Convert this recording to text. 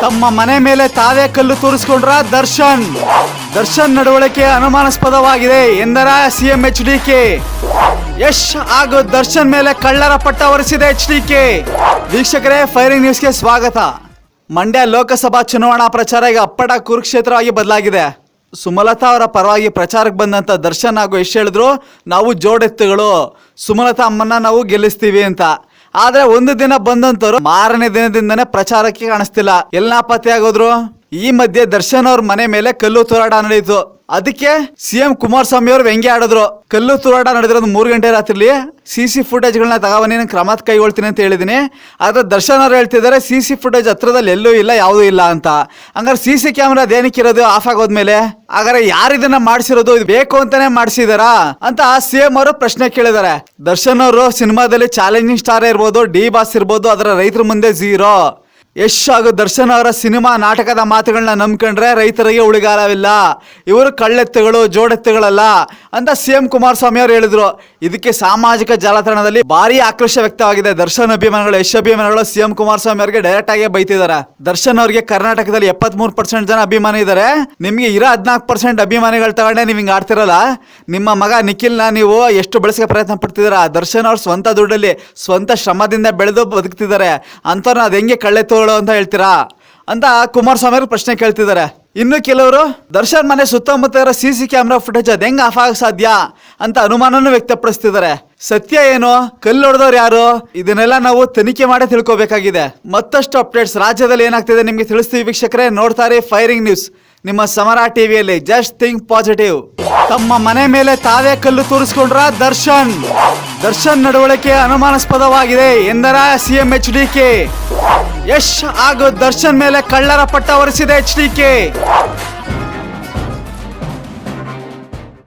ತಮ್ಮ ಮನೆ ಮೇಲೆ ತಾವೇ ಕಲ್ಲು ತೋರಿಸಿಕೊಂಡ್ರ ದರ್ಶನ್. ದರ್ಶನ್ ನಡವಳಿಕೆ ಅನುಮಾನಾಸ್ಪದವಾಗಿದೆ ಎಂದರ CM H D K. Yash ಹಾಗೂ ದರ್ಶನ್ ಮೇಲೆ ಕಳ್ಳರ ಪಟ್ಟ ಹೊರಿಸಿದೆ ಎಚ್ ಡಿ ಕೆ. ವೀಕ್ಷಕರೇ, ಫೈರಿಂಗ್ ನ್ಯೂಸ್ಗೆ ಸ್ವಾಗತ. ಮಂಡ್ಯ ಲೋಕಸಭಾ ಚುನಾವಣಾ ಪ್ರಚಾರ ಈಗ ಅಪ್ಪಟ ಕುರುಕ್ಷೇತ್ರವಾಗಿ ಬದಲಾಗಿದೆ. ಸುಮಲತಾ ಅವರ ಪರವಾಗಿ ಪ್ರಚಾರಕ್ಕೆ ಬಂದಂತ ದರ್ಶನ್ ಹಾಗೂ ಯಶ್ ಹೇಳಿದ್ರು, ನಾವು ಜೋಡೆತ್ತುಗಳು. ಸುಮಲತಾ ಅಮ್ಮನ್ನ ನಾವು ಗೆಲ್ಲಿಸ್ತೀವಿ ಅಂತ. ಆದ್ರೆ ಒಂದು ದಿನ ಬಂದಂತವ್ರು ಮಾರನೇ ದಿನದಿಂದನೇ ಪ್ರಚಾರಕ್ಕೆ ಕಾಣಿಸ್ತಿಲ್ಲ. ಎಲ್ಲ ಪತ್ತೆ ಆಗೋದ್ರು ಈ ಮಧ್ಯೆ ದರ್ಶನ್ ಅವ್ರ ಮನೆ ಮೇಲೆ ಕಲ್ಲು ತೂರಾಟ ನಡೆಯಿತು ಅದಕ್ಕೆ ಸಿಎಂ ಕುಮಾರಸ್ವಾಮಿ ಅವರು ವ್ಯಂಗ್ಯ ಆಡಿದ್ರು. ಕಲ್ಲು ತೂರಾಟ ನಡೆದಿರೋದು ಮೂರು ಗಂಟೆ ರಾತ್ರಿಲಿ. ಸಿ ಸಿ ಫುಟೇಜ್ಗಳನ್ನ ತಗೊಬನ್ನಿ ನಾನು ಕ್ರಮ ಕೈಗೊಳ್ತೀನಿ ಅಂತ ಹೇಳಿದೀನಿ. ಆದ್ರೆ ದರ್ಶನ್ ಅವ್ರು ಹೇಳ್ತಿದ್ದಾರೆ, ಸಿ ಸಿ ಫುಟೇಜ್ ಹತ್ರದಲ್ಲಿ ಎಲ್ಲೂ ಇಲ್ಲ, ಯಾವುದೂ ಇಲ್ಲ ಅಂತ. ಹಂಗಾರೆ ಸಿ ಸಿ ಕ್ಯಾಮ್ರಾ ಅದೇನಕ್ಕಿರೋದು ಆಫ್ ಆಗೋದ್ಮೇಲೆ? ಹಾಗಾದ್ರೆ ಯಾರು ಇದನ್ನ ಮಾಡಿಸಿರೋದು? ಇದು ಬೇಕು ಅಂತಾನೆ ಮಾಡಿಸಿದಾರಾ? ಅಂತ ಸಿಎಂ ಅವರು ಪ್ರಶ್ನೆ ಕೇಳಿದ್ದಾರೆ ದರ್ಶನ್ ಅವರು ಸಿನಿಮಾದಲ್ಲಿ ಚಾಲೆಂಜಿಂಗ್ ಸ್ಟಾರ್ ಇರ್ಬೋದು, ಡಿ ಬಾಸ್ ಇರ್ಬೋದು, ಅದರ ರೈತರ ಮುಂದೆ ಝೀರೋ. ಯಶ್ ಹಾಗೂ ದರ್ಶನ್ ಅವರ ಸಿನಿಮಾ ನಾಟಕದ ಮಾತುಗಳನ್ನ ನಂಬ್ಕೊಂಡ್ರೆ ರೈತರಿಗೆ ಉಳಿಗಾಲವಿಲ್ಲ. ಇವರು ಕಳ್ಳೆತ್ತುಗಳು, ಜೋಡೆತ್ತುಗಳಲ್ಲ ಅಂತ ಸಿ ಎಂ ಕುಮಾರಸ್ವಾಮಿ ಅವರು ಹೇಳಿದ್ರು. ಇದಕ್ಕೆ ಸಾಮಾಜಿಕ ಜಾಲತಾಣದಲ್ಲಿ ಭಾರಿ ಆಕ್ರೋಶ ವ್ಯಕ್ತವಾಗಿದೆ. ದರ್ಶನ್ ಅಭಿಮಾನಿಗಳು, ಯಶ್ ಅಭಿಮಾನಿಗಳು ಸಿ ಎಂ ಕುಮಾರಸ್ವಾಮಿ ಅವರಿಗೆ ಡೈರೆಕ್ಟ್ ಆಗಿ ಬೈತಿದ್ದಾರೆ. ದರ್ಶನ್ ಅವರಿಗೆ ಕರ್ನಾಟಕದಲ್ಲಿ ಎಪ್ಪತ್ಮೂರು ಪರ್ಸೆಂಟ್ ಜನ ಅಭಿಮಾನಿ ಇದ್ದಾರೆ ನಿಮಗೆ ಇರೋ ಹದಿನಾಲ್ಕು ಪರ್ಸೆಂಟ್ ಅಭಿಮಾನಿಗಳು ತಗೊಂಡೆ ನೀವು ಹಿಂಗೆ ಆಡ್ತಿರಲ್ಲ? ನಿಮ್ಮ ಮಗ ನಿಖಿಲ್ನ ನೀವು ಎಷ್ಟು ಬೆಳೆಸಕ್ಕೆ ಪ್ರಯತ್ನ ಪಡ್ತಿದ್ದೀರಾ? ದರ್ಶನ್ ಅವ್ರ ಸ್ವಂತ ದುಡ್ಡಲ್ಲಿ ಸ್ವಂತ ಶ್ರಮದಿಂದ ಬೆಳೆದು ಬದುಕ್ತಿದ್ದಾರೆ. ಅಂಥವ್ರನ್ನ ಅದು ಹೆಂಗೆ ಅಂತ ಹೇಳ್ತೀರಾ? ಅಂತ ಕುಮಾರಸ್ವಾಮಿ ಅವರು ಪ್ರಶ್ನೆ ಕೇಳ್ತಿದ್ದಾರೆ. ಇನ್ನು ಕೆಲವರು, ದರ್ಶನ್ ಮನೆ ಸುತ್ತಮುತ್ತ ಇರೋ ಸಿ ಸಿ ಕ್ಯಾಮ್ರಾ ಫುಟೇಜ್ ಅದು ಹೆಂಗ್ ಆಫ್ ಆಗ ಸಾಧ್ಯ ಅಂತ ಅನುಮಾನನೂ ವ್ಯಕ್ತಪಡಿಸ್ತಿದ್ದಾರೆ. ಸತ್ಯ ಏನು? ಕಲ್ಲು ಹೊಡೆದವ್ರು ಯಾರು? ಇದನ್ನೆಲ್ಲ ನಾವು ತನಿಖೆ ಮಾಡೇ ತಿಳ್ಕೊಬೇಕಾಗಿದೆ. ಮತ್ತಷ್ಟು ಅಪ್ಡೇಟ್ಸ್ ರಾಜ್ಯದಲ್ಲಿ ಏನಾಗ್ತಿದೆ ನಿಮ್ಗೆ ತಿಳಿಸ್ತೀವಿ ವೀಕ್ಷಕರೇ. ನೋಡ್ತಾರೆ ಫೈರಿಂಗ್ ನ್ಯೂಸ್. ನಿಮ್ಮ ಸಮರ ಟಿವಿಯಲ್ಲಿ ಜಸ್ಟ್ ಥಿಂಕ್ ಪಾಸಿಟಿವ್. ತಮ್ಮ ಮನೆ ಮೇಲೆ ತಾವೇ ಕಲ್ಲು ತೋರಿಸ್ಕೊಂಡ್ರ ದರ್ಶನ್? ದರ್ಶನ್ ನಡವಳಿಕೆ ಅನುಮಾನಾಸ್ಪದವಾಗಿದೆ ಎಂದರ CM H D K. Yash ಹಾಗೂ ದರ್ಶನ್ ಮೇಲೆ ಕಳ್ಳರ ಪಟ್ಟ ಒರೆಸಿದೆ ಎಚ್ ಡಿ ಕೆ.